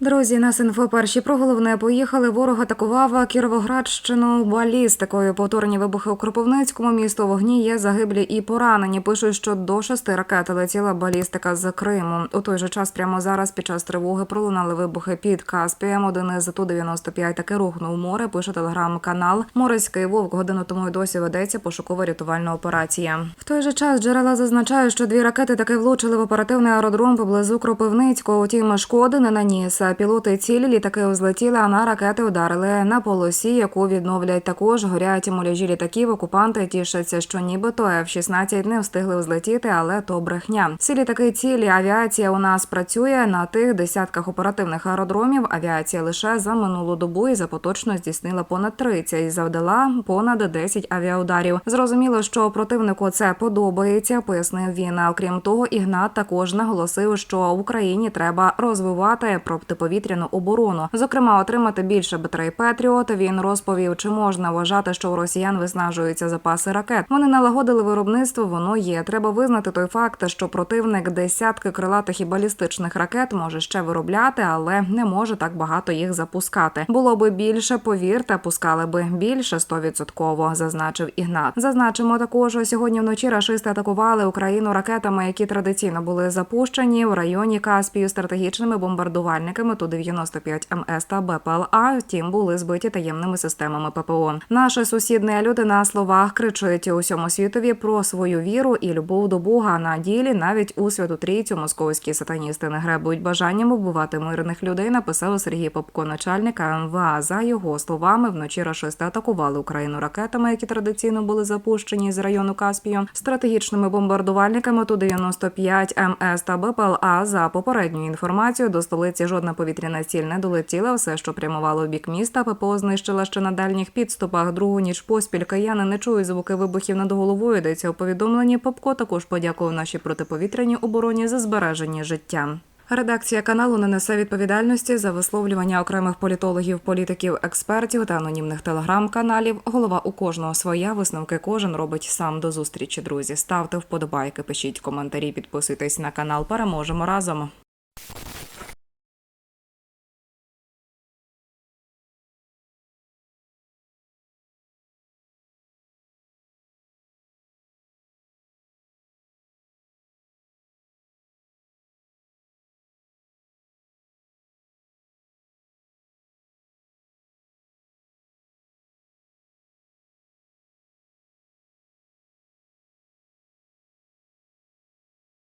Друзі, нас інфо перші про головне поїхали. Ворог атакував Кіровоградщину балістикою. Повторені вибухи у Кропивницькому місто вогні є загиблі і поранені. Пишуть, що до шести ракет летіла балістика з Криму. У той же час прямо зараз під час тривоги пролунали вибухи під Каспієм. Один із ту 95 таки рухнув море. Пише телеграм-канал. Морецький вовк годину тому й досі ведеться пошукова рятувальна операція. В той же час джерела зазначають, що дві ракети таки влучили в оперативний аеродром поблизу Кропивницького. Утім, шкоди не наніс. Пілоти цілі літаки злетіли, а на ракети ударили на полосі, яку відновлять також. Горять муляжі літаків. Окупанти тішаться, що нібито F-16 не встигли взлетіти, але то брехня. Всі літаки цілі. Авіація у нас працює на тих десятках оперативних аеродромів. Авіація лише за минулу добу і за поточно здійснила понад 30 і завдала понад 10 авіаударів. Зрозуміло, що противнику це подобається, пояснив він. Окрім того, Ігнат також наголосив, що в Україні треба розвивати протиповітряну оборону, зокрема, отримати більше батарей Петріот. Він розповів, чи можна вважати, що у росіян виснажуються запаси ракет. Вони налагодили виробництво, воно є. Треба визнати той факт, що противник десятки крилатих і балістичних ракет може ще виробляти, але не може так багато їх запускати. Було би більше, повірте, пускали би більше стовідсотково, зазначив Ігнат. Зазначимо також, сьогодні вночі рашисти атакували Україну ракетами, які традиційно були запущені в районі Каспію стратегічними бомбардувальниками ту 95 МС та БПЛА. Втім, були збиті таємними системами ППО. Наші сусідні люди на словах кричать усьому світові про свою віру і любов до Бога. На ділі навіть у святу трійцю московські сатаністи не гребують бажанням вбивати мирних людей. Написав Сергій Попко, начальник МВА. За його словами, вночі рашисти атакували Україну ракетами, які традиційно були запущені з району Каспію, стратегічними бомбардувальниками ту 95 МС та БПЛА. За попередньою інформацією до столиці жодна повітряна ціль не долетіла. Все, що прямувало в бік міста, ППО знищила ще на дальніх підступах. Другу ніч поспіль кияни не чують звуки вибухів над головою. Йдеться у повідомленні. Попко також подякував нашій протиповітряній обороні за збереження життя. Редакція каналу не несе відповідальності за висловлювання окремих політологів, політиків, експертів та анонімних телеграм-каналів. Голова у кожного своя висновки кожен робить сам до зустрічі. Друзі, ставте вподобайки, пишіть коментарі, підписуйтесь на канал. Переможемо разом.